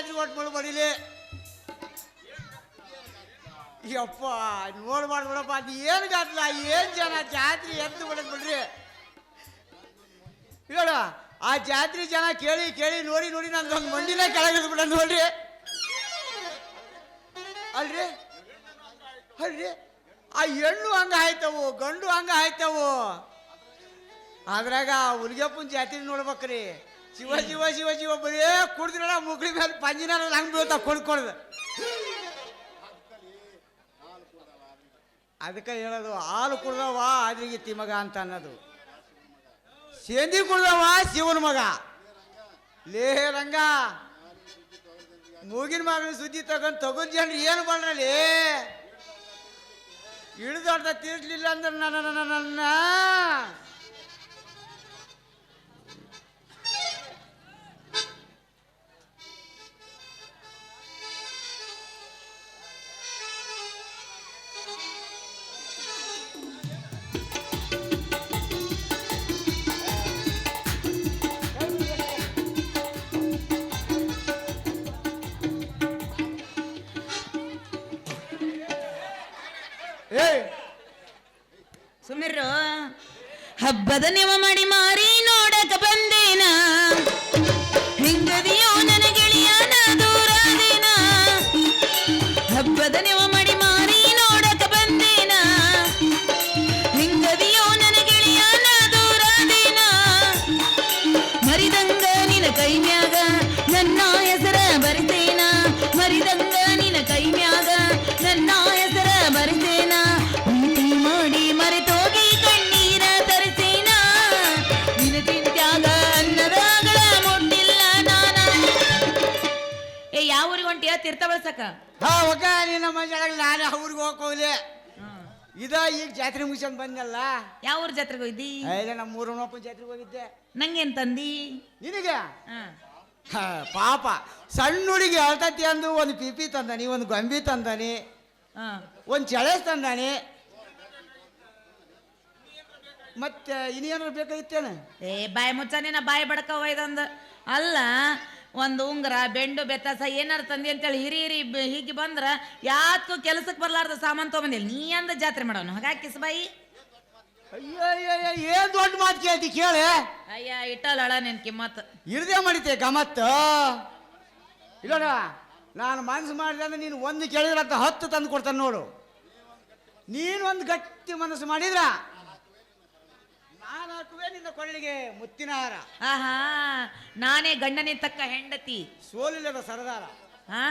ಜಾತ್ರೆ ಒಟ್ಟು ಮುಳು ಬಡಿಲಿ ಯಪ್ಪ ನೋಡ್ಬಾರ್ದು ಬಿಡಪ್ಪ ಅದು ಏನು ಜಾತ್ರೆ ಏನ್ ಜನ ಜಾತ್ರೆ ಎದ್ದು ಬಿಡದ್ ಬಿಡ್ರಿ. ಹೇಳ, ಆ ಜಾತ್ರೆ ಜನ ಕೇಳಿ ಕೇಳಿ, ನೋಡಿ ನೋಡಿ ನಾನು ಒಂದು ಮಂಡಿನ ಕೆಳಗಿದ್ ಬಿಡ ನೋಡ್ರಿ. ಅಲ್ರಿ? ಅಲ್ರಿ? ಆ ಹೆಣ್ಣು ಹಂಗ ಆಯ್ತವು, ಗಂಡು ಹಂಗ ಆಯ್ತವು. ಅದ್ರಾಗ ಹುಲಿಗೆಪ್ಪನ ಜಾತ್ರೆ ನೋಡ್ಬೇಕ್ರಿ. ಶಿವ ಶಿವ ಶಿವ ಶಿವ, ಬರೀ ಕುಡ್ದಿರಲ್ಲ, ಮುಗ್ಳಿ ಮೇಲೆ ಪಂಜಿನ ಹಂಗೆ ಬೀಳ್ತಾವ ಕೊಡ್ಕೊಡ್ದು ಅದಕ್ಕೆ ಹೇಳೋದು, ಹಾಲು ಕುಡ್ದವ ಅದ್ರಿಗೆ ತಿಮಗ ಅಂತ ಅನ್ನೋದು. ಸೇಂದಿ ಕುಡ್ದವ ಶಿವನ ಮಗ. ಲೇ ರಂಗ, ಮೂಗಿನ ಮಗನ ಸುದ್ದಿ ತಗೊಂಡ್ ತಗೊಂಡ್ ಜನ್ರು ಏನು ಮಾಡ್ರಲ್ಲಿ ಇಳಿದೊಡ್ಡ ತೀರ್ಸ್ಲಿಲ್ಲ ಅಂದ್ರೆ ನನ್ನ ನನ್ನ. ಹಬ್ಬದ ತೀರ್ಥ ಬಳಸಕ ಹೋಗ ನಮ್ಮ ನಿನ್ನ ಮಂಜಾಗ ನಾನು ಅವ್ರಿಗೆ ಹೋಗ್ಲಿ ಇದ ಈಗ ಜಾತ್ರೆ ಮುಗಿಸ್ಕೊಂಡ್ ಬಂದಲ್ಲ ಯಾವ ಊರ್ ಜಾತ್ರೆಗೆ ಹೋಗಿದ್ದಿ? ಇಲ್ಲ ನಮ್ಮ ಮೂರನಪ್ಪ ಜಾತ್ರೆಗೆ ಹೋಗಿದ್ದೆ. ನಂಗೇನ್ ತಂದಿ? ನಿನಗೆ? ಹಾ. ಪಾಪ. ಸಣ್ಣ ಹುಡುಗಿ ಅಳ್ತತಿ ಅಂದು ಒಂದು ಪಿಪಿ ತಂದಾನಿ ಒಂದು ಗೊಂಬಿ ತಂದಾನಿ ಹಾ. ಒಂದು ಚಳೇಸ್ ತಂದಾನಿ. ಮತ್ತೆ ಇನ್ನೇನಾರು ಬೇಕಾಗಿತ್ತೇನೆ? ಏ ಬಾಯಿ ಮುಚ್ಚಾನೇನ ಬಾಯಿ ಬಡಕ ಒಯ್ದಂದ. ಅಲ್ಲ ಒಂದು ಉಂಗುರ ಬೆಂಡು ಬೆತ್ತಸ ಏನಾರು ತಂದಿ ಅಂತೇಳಿ ಹಿರಿ ಹಿರಿ ಹೀಗೆ ಬಂದ್ರ ಯಾತಕ್ಕೂ ಕೆಲಸಕ್ಕೆ ಬರ್ಲಾರ್ದ ಸಾಮಾನು ತೊಗೊಂಬಂದಿಲ್ಲ. ನೀ ಅಂದ ಜಾತ್ರೆ ಮಾಡೋನು. ಹಾಗಾಗಿ ಕಿಸ್ಬಾಯಿ ಅಯ್ಯೋ ಅಯ್ಯೋ ಅಯ್ಯೋ, ಏನ್ ದೊಡ್ಡ ಮಾತು ಕೇಳ್ತಿ ಕೇಳಿ? ಅಯ್ಯ ಇಟ್ಟಲ್ಲ ಅಳ ನಿನ್ ಕಿಮ್ಮತ್. ಇರದೇ ಮಾಡಿತೆ ಗಮತ್ ಇಲ್ಲೋಣ ನಾನು ಮನಸ್ಸು ಮಾಡಿದೆ ಅಂದ್ರೆ ನೀನು ಒಂದು ಕೇಳಿದ್ರೆ ಅಂತ ಹತ್ತು ತಂದು ಕೊಡ್ತಾನೆ ನೋಡು. ನೀನು ಒಂದು ಗಟ್ಟಿ ಮನಸ್ಸು ಮಾಡಿದ್ರ ನಾನು ಹಾಕುವೆ ನಿನ್ನ ಕೊಳ್ಳಿಗೆ ಮುತ್ತಿನ ಹಾರ ಆಹಾ ನಾನೇ ಗಂಡನೇ ತಕ್ಕ ಹೆಂಡತಿ. ಸೋಲಿಲ್ಲದ ಸರದಾರ. ಆ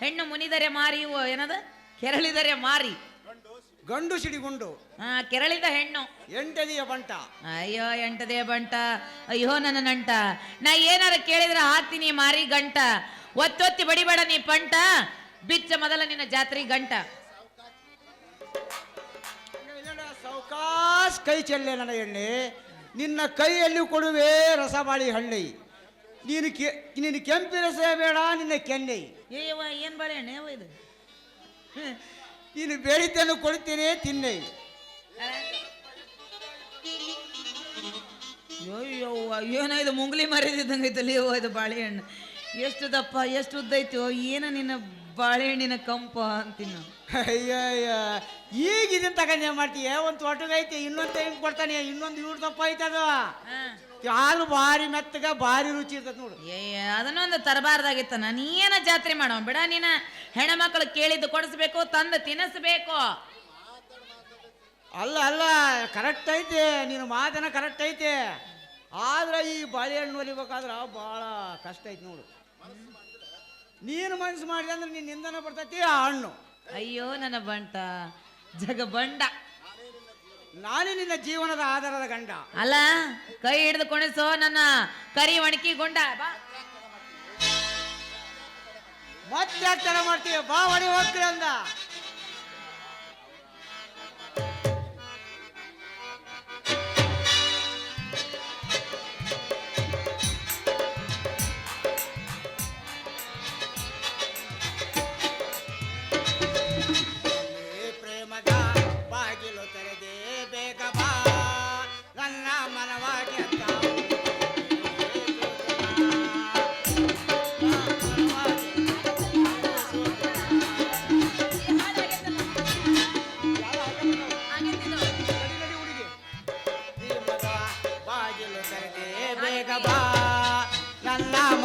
ಹೆಣ್ಣು ಮುನಿದರೆ ಮಾರಿ ಓ, ಏನದ? ಕೆರಳಿದರೆ ಮಾರಿ. ಗಂಡು ಸಿಡಿಗುಂಡು. ಹಾ ಕೆರಳಿದ ಹೆಣ್ಣು. ಎಂಟದೆಯ ಬಂಟ. ಅಯ್ಯೋ ಎಂಟದೇ ಬಂಟ. ಅಯ್ಯೋ ನನ್ನ ನಂಟ. ನಾ ಏನಾರ ಕೇಳಿದ್ರೆ ಹಾಕ್ತೀನಿ ಮಾರಿ ಗಂಟ. ಒತ್ತೊತ್ತಿ ಬಡಿಬೇಡ ನೀ ಪಂಟ. ಬಿಚ್ಚ ಮೊದಲ ನಿನ್ನ ಜಾತ್ರೆ ಗಂಟ. ಕೈ ಚೆಲ್ಲೆ ನನ್ನ ಎಣ್ಣೆ. ನಿನ್ನ ಕೈಯಲ್ಲಿ ಕೊಡುವೆ ರಸಬಾಳಿ ಹಳ್ಳಿ ನೀನು ಕೆ ನೀನು ಕೆಂಪಿ ರಸ ಬೇಡ ನಿನ್ನ ಕೆನ್ನೆ. ಏವ ಏನ್ ಬಾಳೆಹಣ್ಣೆ ಯವ್ವ ಇದು? ನೀನು ಬೇಡಿದ್ದನ್ನು ಕೊಡ್ತೀನಿ ತಿನ್ನೆ. ಅಯ್ಯೋ ಏನೋ ಇದು ಮುಂಗ್ಲಿ ಮರಿದಿದ್ದಂಗೆ ಐತಲ್ಲಿ ಇದು ಬಾಳೆಹಣ್ಣು ಎಷ್ಟು ದಪ್ಪ ಎಷ್ಟು ಉದ್ದ ಐತೋ ಏನ ನಿನ್ನ ಬಾಳೆಹಣ್ಣಿನ ಕಂಪ ಅಂತೀನಿ. ಅಯ್ಯಯ್ಯ ಈಗ ಇದನ್ನ ತಗೊಂಡೇ ಮಾಡ್ತೀಯ? ಒಂದು ತೋಟಗೈತಿ ಇನ್ನೊಂದು ಟೈಮ್ ಕೊಡ್ತಾನೆ? ಇನ್ನೊಂದು ಇವ್ರ ತಪ್ಪ ಐತದ ಅದು. ಹಾಲು ಭಾರಿ ಮೆತ್ತಗ ಭಾರಿ ರುಚಿ ಇರ್ತದ ನೋಡು. ಏ ಅದನ್ನೊಂದು ತರಬಾರ್ದಾಗಿತ್ತ ನೀನ ಏನ ಜಾತ್ರೆ ಮಾಡೋ ಬಿಡ ನೀನ ಹೆಣ್ಮಕ್ಳು ಕೇಳಿದ್ದು ಕೊಡಿಸ್ಬೇಕು ತಂದು ತಿನ್ನಿಸ್ಬೇಕು. ಅಲ್ಲ ಅಲ್ಲ ಕರೆಕ್ಟ್ ಐತೆ. ನಿನ್ನ ಮಾತನ ಕರೆಕ್ಟ್ ಐತೆ. ಆದ್ರೆ ಈ ಬಾಳೆಹಣ್ಣು ಒಲಿಬೇಕಾದ್ರೆ ಭಾಳ ಕಷ್ಟ ಐತೆ ನೋಡು. ನೀನು ಮನಸ್ಸು ಮಾಡಿದೆ ಅಂದ್ರೆ ನಿನ್ನ ನಿಂದನ ಬರ್ತೈತಿ ಆ ಹಣ್ಣು. ಅಯ್ಯೋ ನನ್ನ ಬಂಟ. ಜಗ ಬಂಡ. ನಾನೇ ನಿನ್ನ ಜೀವನದ ಆಧಾರದ ಗಂಡ. ಅಲ್ಲ ಕೈ ಹಿಡಿದು ಕುಣಿಸೋ ನನ್ನ ಕರಿ ಒಣಕಿ ಗುಂಡ. ಬಾ. ಮತ್ತೆ ತಡ ಮಾಡ್ತೀವಿ ಬಾ ಹೊಡಿ ಹೋಗ್ತೀರ ಅಂದ. la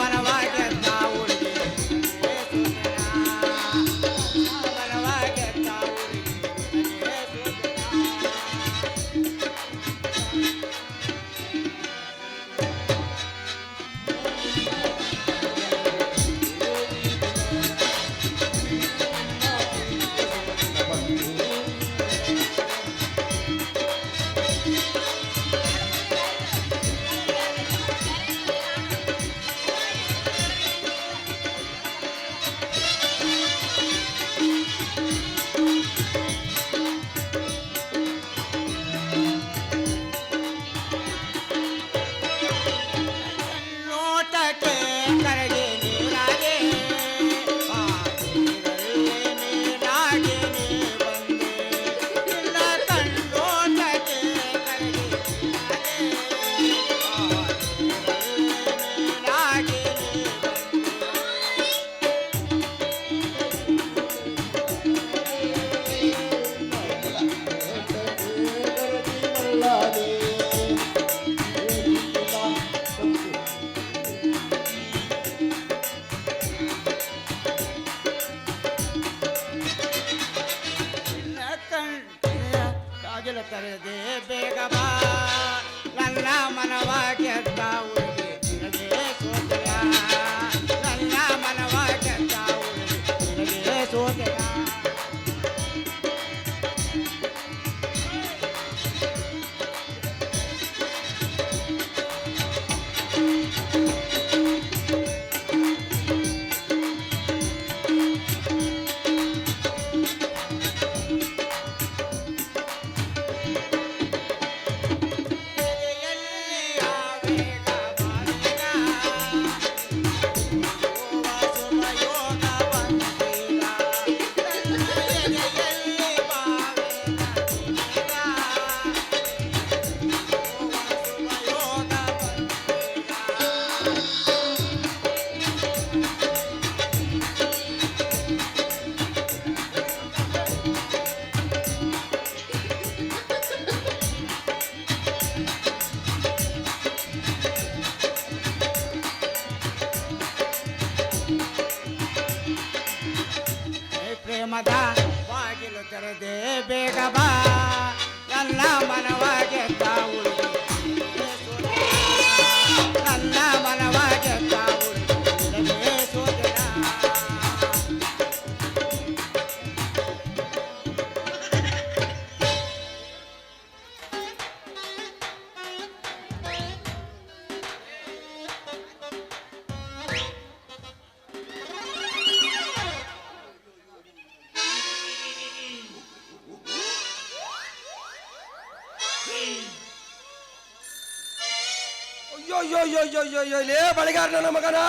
ಅಯ್ಯೋ ಅಯ್ಯೋ ಅಯ್ಯೋ ಅಯ್ಯೋ ಅಯ್ಯೋ ಅಯ್ಯೋ ಲೇ ಬಳಿಗಾರ ನನ್ನ ಮಗನ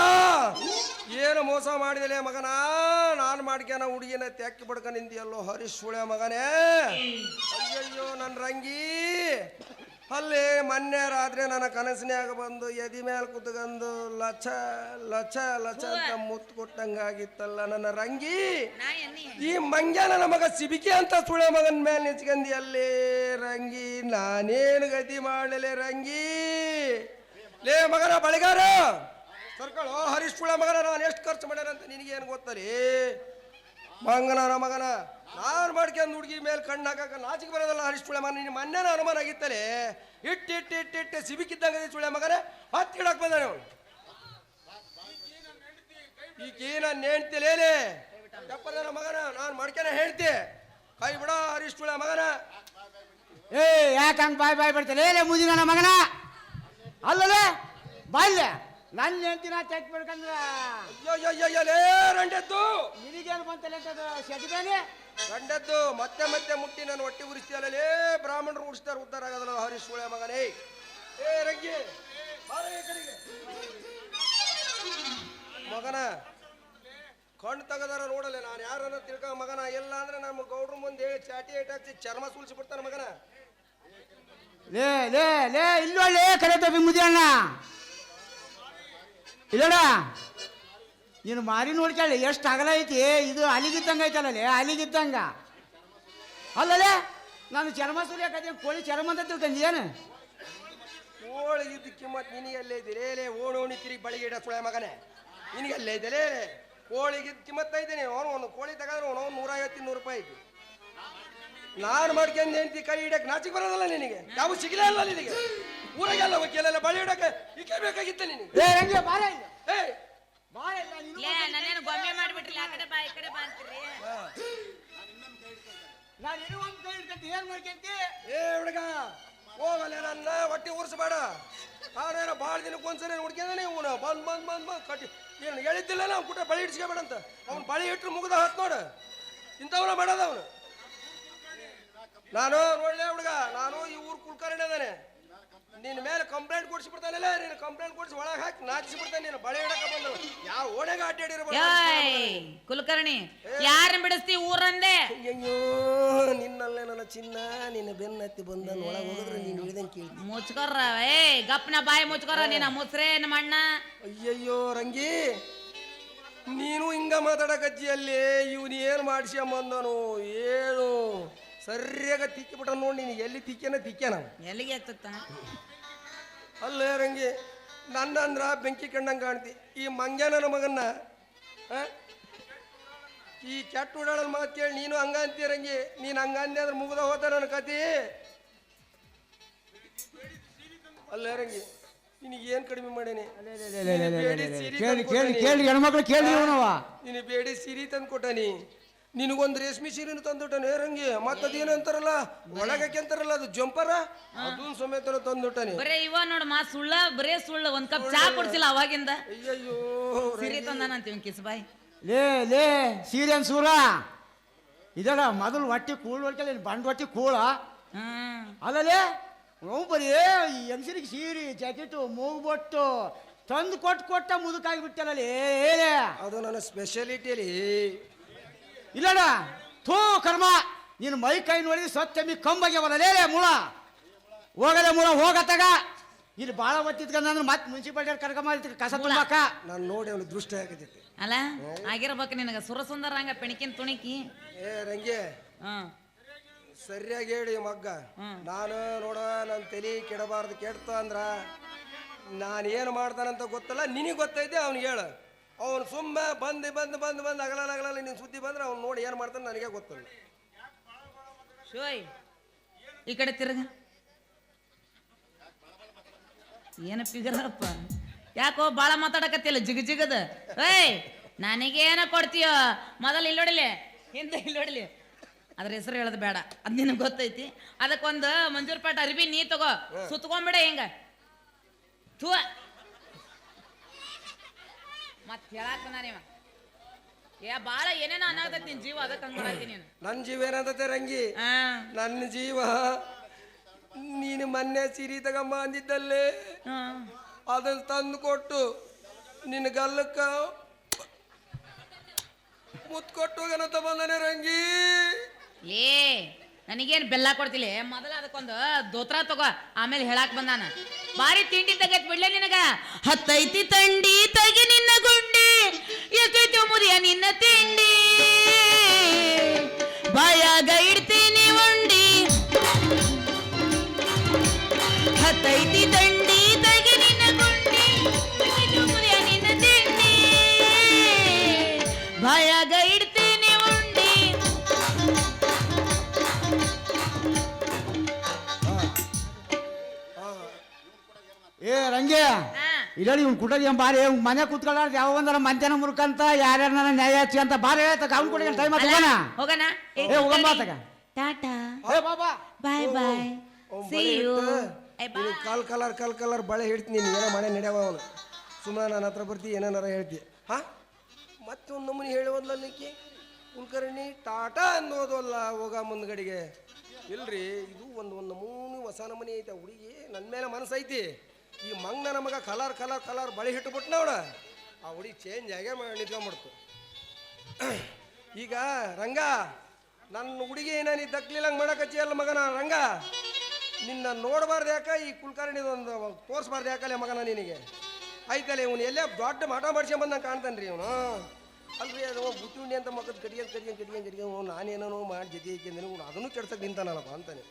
ಏನು ಮೋಸ ಮಾಡಿದಲೇ ಮಗನ ನಾನು ಮಾಡ್ಕ್ಯಾನ ಹುಡುಗಿನ ತೆಕ್ಕಿ ಬಡ್ಕ ನಿಂದಿಯಲ್ಲೋ ಹರೀಶ್ ಸುಳೆ ಮಗನೇ ಅಯ್ಯಯ್ಯೋ ನನ್ನ ರಂಗಿ ಅಲ್ಲಿ ಮೊನ್ನೆ ರಾತ್ರಿ ನನ್ನ ಕನಸಿನ್ಯಾಗ ಬಂದು ಎದಿ ಮೇಲೆ ಕುತ್ಕೊಂಡು ಲಚ ಲಚ ಲಚ ಅಂತ ಮುತ್ತು ಕೊಟ್ಟಂಗಾಗಿತ್ತಲ್ಲ ನನ್ನ ರಂಗಿ ಈ ಮಂಗ್ಯ ನನ್ನ ಮಗ ಸಿಬಿಕೆ ಅಂತ ಸುಳೆ ಮಗನ ಮೇಲೆ ನಿಂತ್ಕಂದಿ ಅಲ್ಲೇ ರಂಗಿ ನಾನೇನು ಗತಿ ಮಾಡಲೆ ರಂಗಿ ಲೇ ಮಗನ ಬಳಿಗಾರ! ಸರ್ಕಳು, ಹರೀಶ್ ಕುಳ ಮಗನ, ನಾನು ಎಷ್ಟು ಖರ್ಚು ಮಾಡ್ಯಾರ ಅಂತ ನಿನಗೇನು ಗೊತ್ತಲಿ ಮಂಗನ ಮಗನ, ನಾನು ಮಾಡ್ಕೊಂಡು ಹುಡುಗಿ ಮೇಲೆ ಕಣ್ಣು ಹಾಕಕ್ಕೆ ನಾಚಿಕೆ ಬರೋದಲ್ಲ ಹರೀಶ್ ಸುಳೆ ಮಗನ ನಿನ್ನ ಮೊನ್ನೆ ಅನುಮಾನ ಆಗಿತ್ತಲೆ ಇಟ್ಟು ಇಟ್ಟು ಇಟ್ಟು ಇಟ್ಟು ಸಿಬಿಕಿದ್ದಂಗೆ ಚುಳೆ ಮಗನ, ಹತ್ತು ಗಿಡಕ್ಕೆ ಬಂದಾನೆ ಅವನು ಈಗೇನ ನಾನು ಹೇಳ್ತಿಲೇನೆ ನನ್ನ ಮಗನ, ನಾನು ಮಾಡ್ಕೊಂಡ ಹೇಳ್ತಿ ಕೈ ಬಿಡ ಹರೀಶ್ ತುಳ ಮಗನ. ಏ, ಯಾಕೆ ಹಂಗೆ ಬಾಯ್ ಬಾಯ್ ಬಿಡ್ತಾರೆ ಏನೇ ಮುಂದಿನ ಮಗನ! ಅಲ್ಲಲೇ ಬಾಲ್ಯ ನನ್ನ ಹೆಂಡತಿನ ಚೆಕ್ ಮಾಡ್ಕಂದ್ರ ರಂಡೆದ್ದು ನಿನಗೇನು ಬಂತಲ್ಲ ಸೆಟ್ಬೇನೆ ರಂಡೆದ್ದು ಮತ್ತೆ ಮತ್ತೆ ಮುಟ್ಟಿ ನಾನು ಹೊಟ್ಟೆ ಉರಿಸ್ತೀಯಲ್ಲ ಬ್ರಾಹ್ಮಣರು ಉಡಿಸ್ತಾರೆ ಉದ್ಧಾರ ಆಗದಲ್ಲ ಹರೀಶ್ ಸುಳೆ ಮಗನೇ ಏ ರಂಗಿ. ಮಗನ ಕಣ್ಣು ತಗದಾರ ನೋಡಲ್ಲ ನಾನು ಯಾರನ್ನ ತಿಳ್ಕ ಮಗನ ಇಲ್ಲ ಅಂದ್ರೆ ನಮ್ಮ ಗೌಡ್ರ ಮುಂದೆ ಚಾಟಿ ಏಟ್ ಹಾಕ್ಸಿ ಚರ್ಮ ಸುಲ್ಸಿ ಬಿಡ್ತಾನೆ ಮಗನ ಲೇ ಲೇ ಲೇ ಇಲ್ಲೊಳ್ಳೆ ಕರೆ ತಪ್ಪಿ ಮುದಿಯಣ್ಣ ಇಲ್ಲಡ. ನೀನು ಮಾರಿ ನೋಡ್ಕೊಳ್ಳಿ ಎಷ್ಟು ಅಗಲ ಐತಿ? ಇದು ಅಲಿಗಿದ್ದಂಗೆ ಐತಲ್ಲ ಲೇ ಅಲಿಗಿದ್ದಂಗ ಅಲ್ಲಲೇ ನಾನು ಚರ್ಮ ಸುರಿಯಕತ್ತೆ ಕೋಳಿ ಚರ್ಮ ಅಂತ ತಿಳ್ಕೊಂಡಿ, ಏನು? ಓಳಿಗಿದ್ದ ಕಿಮ್ಮತ್ ನಿನಗೆ ಅಲ್ಲೇ ಇದ್ದೀರಿ ಲೇ ಓಡೋಣಿ ತಿರುಗಿ ಬಳಿಗೆ ಇಡ ಸುಳೆ ಮಗನೇ. ನಿನಗೆ ಅಲ್ಲೇ ಇದ್ದಲೇ ಕೋಳಿಗಿದ್ದ ಕಿಮ್ಮತ್ತ ಇದ್ದೀನಿ ಅವನು ಒಂದು ಕೋಳಿ ತಗೊಂಡ್ರೆ ಅವನು ನೂರ ಐವತ್ತು ನೂರು ರೂಪಾಯಿ ಐತಿ. ನಾನು ಮಾಡ್ಕೊಂಡು ಹೆಂಡತಿ ಕೈ ಇಡಕ್ಕೆ ನಾಚಿಕೆ ಬರೋದಲ್ಲ ನಿನಗೆ? ಯಾವ ಸಿಗಲೇ ಇಲ್ಲ ನಿನಗೆ. ಊರಾಗೆಲ್ಲ ವಕೀಲೆಲ್ಲ ಬಳಿ ಇಡಕ್ಕೆ ಇಕ್ಕೆ ಬೇಕಾಗಿತ್ತ ನಿನಗೆ? ಏ ರಂಗೆ ಬಾರ ಇಲ್ಲ. ಏ ಬಾರ ಇಲ್ಲ ನೀನು ಲೇ ನನ್ನೇನು ಗೊಂಬೆ ಮಾಡಿಬಿಟ್ರಿ ಆ ಕಡೆ ಬಾ ಈ ಕಡೆ ಬಾ ಅಂತೀರಿ? ನಾನು ಇನ್ನೂ ಒಂದು ಕೈ ಹಿಡ್ಕಂತ ಏನು ಮಾಡ್ಕೊಂತಿ? ಏ ಹುಡುಗ ಹೋಗಲ್ಲ ನನ್ನ ಹೊಟ್ಟೆ ಉರ್ಸ್ಬೇಡ. ನಾನೇನೋ ಭಾಳ ದಿನಕ್ಕೆ ಒಂದ್ಸರಿ ಹುಡ್ಕಿದಾನೆ ಇವನು ಬಂದ್ ಬಂದ್ ಬಂದ್ ಬಂದ್ ಕಟ್ಟಿ. ಏನು ಹೇಳಿದ್ದಿಲ್ಲ ಅವ್ನು ಕುಟ ಬಳಿ ಇಡ್ಸ್ಕೊಬೇಡಂತ ಅವ್ನು ಬಳಿ ಇಟ್ಟರು ಮುಗ್ದ ಹತ್ ನೋಡು. ಇಂಥವನ್ನ ಮಾಡೋದು ಅವನು. ನಾನು ನೋಡ್ಲೇ ಹುಡುಗ ನಾನು ಈ ಊರು ಕುಲ್ಕರ್ಣಿ ಅದಾನೆ. ನಿನ್ನ ಮೇಲೆ ಕಂಪ್ಲೇಂಟ್ ಕೊಡ್ಸಿಬಿಡ್ತಾನಲ್ಲ ನೀನು ಕಂಪ್ಲೇಂಟ್ ಕೊಡ್ಸಿ ಒಳಗೆ ಹಾಕಿ ನಾಚಿಸ್ಬಿಡ್ತಾನೆ ನೀನು. ಬಳೆ ಇಡಕ ಬಂದು ಯಾವ ಓಣೆಗೆ ಅಡ್ಡಾಡಿರ್ಬೋದು ಏಯ್ ಕುಲಕರ್ಣಿ ಯಾರನ್ನ ಬಿಡಿಸ್ತಿ ಊರಂದೆ ಅಯ್ಯೋ ನಿನ್ನಲ್ಲೇ ನನ್ನ ಚಿನ್ನ ನಿನ್ನ ಬೆನ್ನತ್ತಿ ಬಂದ ಒಳಗೆ ಹೋಗಿದ್ರೆ ನೀನು ಹೇಳಿದಂಗೆ ಕೇಳಿ ಮುಚ್ಕೊರ ಏ ಗಪ್ನ ಬಾಯಿ ಮುಚ್ಕೊರ ನಿನ್ನ ಮುಸ್ರೆ ನಮ್ಮ ಅಣ್ಣ. ಅಯ್ಯಯ್ಯೋ ರಂಗಿ ನೀನು ಹಿಂಗ ಮಾತಾಡಕಜ್ಜಿಯಲ್ಲಿ ಇವನು ಏನು ಮಾಡಿಸ್ಕೊಂಬಂದನು ಏನು? ಸರಿಯಾಗ ತಿಕ್ಕಿಬಿಟ್ಟ ನೋಡಿ ನೀನು ಎಲ್ಲಿ ತಿಕ್ಕ್ಯಾನ ತಿಕ್ಕೇನ ಎಲ್ಲಿಗೆ ಎತ್ತ ಅಲ್ಲ ರಂಗಿ ನನ್ನ ಅಂದ್ರ ಬೆಂಕಿ ಕಂಡಂಗೆ ಕಾಣ್ತಿ. ಈ ಮಂಗ್ಯಾನ ಮಗನ್ನ ಆ? ಈ ಕೆಟ್ಟ ಉಡಾಳ ಮಾತು ಕೇಳಿ ನೀನು ಹಂಗ ಅಂತೀರಂಗಿ ನೀನು ಹಂಗ ಅಂದೆ ಅಂದ್ರೆ ಮುಗ್ದ ಹೋದ ನನ್ನ ಕತಿ ಅಲ್ಲ ರಂಗಿ ನಿನಗೆ ಏನು ಕಡಿಮೆ ಮಾಡೇನಿ? ಬೇಡಿ ಸೀರೆ ಕೇಳಿ ಕೇಳಿ. ಕೇಳಿ ಹೆಣ್ಮಕ್ಳು ಕೇಳಿ ಇವನವ ನೀನು ಬೇಡಿ ಸಿರಿ ತಂದು ಕೊಟ್ಟಾನಿ ನಿನಗೊಂದು ರೇಷ್ಮೆ ಸೀರೆನು ತಂದುಟ ನೇರಂಗಿ ಮತ್ತದೇನಂತಾರಲ್ಲ ಒಳಗಕ್ಕೆ ಅಂತಾರಲ್ಲ ಅದು ಜಂಪರ? ಅದೊಂದು ಸಮೇತ ತಂದುಟ್ಟಾನೆ ಬರೇ ಇವ ನೋಡ್ ಮಾ ಸುಳ್ಳ ಬರೇ ಸುಳ್ಳ ಒಂದ್ ಕಪ್ ಚಾ ಕೊಡ್ಸಿಲ್ಲ ಅವಾಗಿಂದ. ಅಯ್ಯಯ್ಯೋ ಸಿರಿ ತಂದಾನಂತೀವಿ ಕಿಸ್ಬಾಯ್ ಲೇ ಲೇ ಸೀರೆನ್ ಸೂರ ಇದಲ್ಲ ಮೊದಲು ಹೊಟ್ಟಿ ಕೂಳ್ ಹೊಡ್ಕಲ್ಲ ಬಂಡ್ ಹೊಟ್ಟಿ ಕೂಳ. ಹ್ಮ್ ಅಲ್ಲಲೇ ನಾವು ಬರೀ ಈ ಹೆಂಗಸರಿಗೆ ಸೀರೆ ಜಾಕೆಟು ಮೂಗ್ಬೊಟ್ಟು ತಂದು ಕೊಟ್ಟು ಕೊಟ್ಟ ಮುದುಕಾಗಿ ಬಿಟ್ಟಲ್ಲ ಅದು ನನ್ನ ಸ್ಪೆಷಾಲಿಟಿಯಲ್ಲಿ ಇಲ್ಲಡ ಥೂ ಕರ್ಮ. ನೀನು ಮೈ ಕೈ ನೋಡಿದ್ರೆ ಸತ್ಯಮಿ ಕಂಬಗೆ ಲೇ ಲೇ ಮುಳ. ಹೋಗಲೇ ಮುಳ ಹೋಗತ್ತಾಗ. ಇಲ್ಲಿ ಭಾಳ ಒತ್ತಿದ್ಕಂದ್ರೆ ಮತ್ತೆ ಮುನ್ಸಿಪಾಲ್ಟಿ ಕರ್ಕೊಂಬ ಕಸ ತುಂಬಾಕ. ನಾನು ನೋಡಿ ಅವನು ದೃಷ್ಟಿ ಹಾಕತೈತಿ ಅಲ್ಲ ಆಗಿರ್ಬೇಕು ನಿನಗೆ. ಸುರಸುಂದರ ಹಂಗ ಪೆಣಿಕಿನ ತುಣಿಕಿ. ಏ ರಂಗೆ. ಸರಿಯಾಗಿ ಹೇಳಿ ಮಗ್ಗ. ನಾನು ನೋಡ ನನ್ನ ತಲೆ ಕೆಡಬಾರ್ದು. ಕೆಡ್ತ ಅಂದ್ರ ನಾನು ಏನು ಮಾಡ್ತಾನಂತ ಗೊತ್ತಲ್ಲ ನಿನಗೆ ಗೊತ್ತೈತೆ ಅವ್ನಿಗೆ ಹೇಳು. ಅವನು ಸುಮ್ಮ ಬಂದು ಬಂದು ಬಂದು ಬಂದು ಅಗಲ ಅಗಲಲಿ ನಿನ್ನ ಸುದ್ದಿ ಬಂದ್ರೆ ಅವ್ನು ನೋಡಿ ಏನು ಮಾಡ್ತಾನೆ ನನಗೆ ಗೊತ್ತಿಲ್ಲ. ಶೋಯ್ ಈ ಕಡೆ ತಿರುಗ. ಏನು ಪಿಗರಪ್ಪ ಯಾಕೋ ಭಾಳ ಮಾತಾಡಕತ್ತಿಲ್ಲ ಜಿಗ ಜಿಗದ? ಏಯ್ ನನಗೇನ ಕೊಡ್ತೀಯೋ? ಮೊದಲು ಇಲ್ಲೊಡಲಿ ಹಿಂದೆ ಇಲ್ಲೊಡಲಿ ಅದ್ರ ಹೆಸರು ಹೇಳೋದು ಬೇಡ ಅದ್ ನಿನಗೆ ಗೊತ್ತೈತಿ. ಅದಕ್ಕೊಂದು ಮಂಜೂರ್ ಪಾಟ್ ಅರ್ಬಿ ನೀ ತಗೋ. ಸುತ್ಕೊಂಡ್ಬಿಡ ಹಿಂಗ. ಥೂ ಮತ್ ಹೇಳಾಕ ನಾನಿವ ಏ ಬಾಳ ಏನೇನ ಅನ್ನಾಗತೈತಿ ನಿನ್ ಜೀವ ಅದಕ್ಕೆ ಹಂಗ ಮಾಡಾತಿ ನೀನು. ನನ್ನ ಜೀವ ಏನಂತತೆ ರಂಗಿ? ಆ. ನನ್ನ ಜೀವ ನೀನು ಮೊನ್ನೆ ಸಿರಿ ತಗೊಂಬ ಅಂದಿದ್ದಲ್ಲೇ. ಹಾ. ಅದನ್ನ ತಂದು ಕೊಟ್ಟು ನಿನ್ನ ಗಲ್ಲಕ್ಕ ಮುತ್ಕೊಟ್ಟು ಹೋಗನಂತ ಬಂದನೆ ರಂಗಿ. ಏ ನನಗೇನು ಬೆಲ್ಲ ಕೊಡ್ತಿಲ್ಲ ಮೊದಲ ಅದಕ್ಕೊಂದು ದೋತ್ರ ತಗೋ ಆಮೇಲೆ ಹೇಳಾಕ್ ಬಂದಾನ. ಬಾರಿ ತಿಂಡಿ ತಗತ್ ಬಿಡ್ಲೆ ನಿನಗ? ಹತ್ತೈತಿ ತಂಡಿ ತಗಿ ನಿನ್ನ ಎಷ್ಟೈತಿ ಮುರಿಯ ನಿನ್ನ ತಿಂಡಿ. ಬಾಯಾಗ ಇಡ್ತೀನಿ ಉಂಡಿ. ಹತ್ತೈತಿ ತಂಡಿ ತಗಿ ನಿನ್ನ ಗುಂಡಿ. ಮುರಿಯ ನಿನ್ನ ತಿಂಡಿ. ಬಾಯಾಗ ಇಡ್ತೀನಿ ಉಂಡಿ. ಏ ರಂಗಿ ಹಾ ಇಲ್ಲಡಿ ಇವ್ನು ಕುಟಗಿ ಬಾರಿ? ಇವ್ನ್ ಮನೆ ಕೂತ್ಕೊಳ್ಳಾರ್ದು ಯಾವ ಒಂದರ ಮಂತ್ಯಾನ ಮುರ್ಕಂತ ಯಾರ್ಯಾರ ನ್ಯಾಯ ಹಚ್ಚಿ ಅಂತ ಬಾರಿ ಹೇಳ್ತಕ್ಕ ಅವ್ನು ಕೊಡಿ ಟೈಮ್ ಹೋಗೋಣ? ಹೋಗೋಣ. ಏ, ಹೋಗಮ್ಮ ಆತಗ. ಟಾಟಾ. ಏ ಬಾಬಾ ಬಾಯ್ ಬಾಯ್. ಅವ್ನ್ ಸಿ ಬಳೆ ಯು ಕಲ್ ಕಲರ್ ಕಲ್ ಕಲರ್ ಬಳೆ ಹಿಡ್ತೀನಿ ನೀನು ಏನೋ ಮನೆ ನಡೆಯವ ಅವನು. ಸುಮ್ಮನೆ ನನ್ನ ಹತ್ರ ಬರ್ತಿ ಏನಾರ ಹೇಳ್ತಿ. ಹಾ? ಮತ್ತೊಂದು ನಮೂನಿ ಹೇಳುವಲ್ಲ ನಿಕ್ಕಿ ಕುಲಕರ್ಣಿ ಟಾಟಾ ಅನ್ನೋದಲ್ಲ ಹೋಗ ಮುಂದ್ಗಡೆಗೆ. ಇಲ್ರಿ ಇದು ಒಂದು ಒಂದು ನಮೂನಿ ಹೊಸ ನಮೂನಿ ಐತೆ ಹುಡುಗಿ ನನ್ನ ಮೇಲೆ ಮನಸ್ಸು ಐತಿ ಈ ಮಂಗ ನಮಗೆ ಮಗ ಕಲರ್ ಕಲರ್ ಕಲರ್ ಬಳೆ ಹಿಟ್ಬಿಟ್ಟು ನೋಡ, ಆ ಹುಡಿ ಚೇಂಜ್ ಆಗೇ ಮಾಡಿ ನಿಂತ್ಕೊಂಡ್ಬಿಡ್ತು. ಈಗ ರಂಗ, ನನ್ನ ಹುಡುಗಿ ನಾನು ದಕ್ಲಿಲ್ಲಂಗೆ ಮಾಡಕಚ್ಚಿ ಅಲ್ಲ ಮಗನ ರಂಗ, ನಿನ್ನ ನೋಡಬಾರ್ದು ಯಾಕ? ಈ ಕುಲ್ಕರ್ಣಿ ಒಂದು ತೋರಿಸ್ಬಾರ್ದು ಯಾಕಲ್ಲ ಮಗನ ನಿನಗೆ? ಆಯ್ತಲ್ಲ ಇವನು ಎಲ್ಲೇ ದೊಡ್ಡ ಮಠ ಮಾಡ್ಸ್ಕೊಂಬಂದಂಗೆ ಕಾಣ್ತಾನೆ ರೀ ಇವನು. ಅಲ್ರಿ, ಅದು ಬುತ್ತಿಂಡಿ ಅಂತ ಮಗದ ಕಡಿಯನ್ ಕಡಿಯನ್ ಕಡಿಯನ್ ಕಡಿಯನ್ ನಾನೇನೋ ಮಾಡಿ ಜೊತೆ ಇವ್ನು ಅದನ್ನು ಕೆಡ್ಸಕ್ಕೆ ನಿಂತಾನಲ್ಲಪ್ಪ ಅಂತಾನೆ.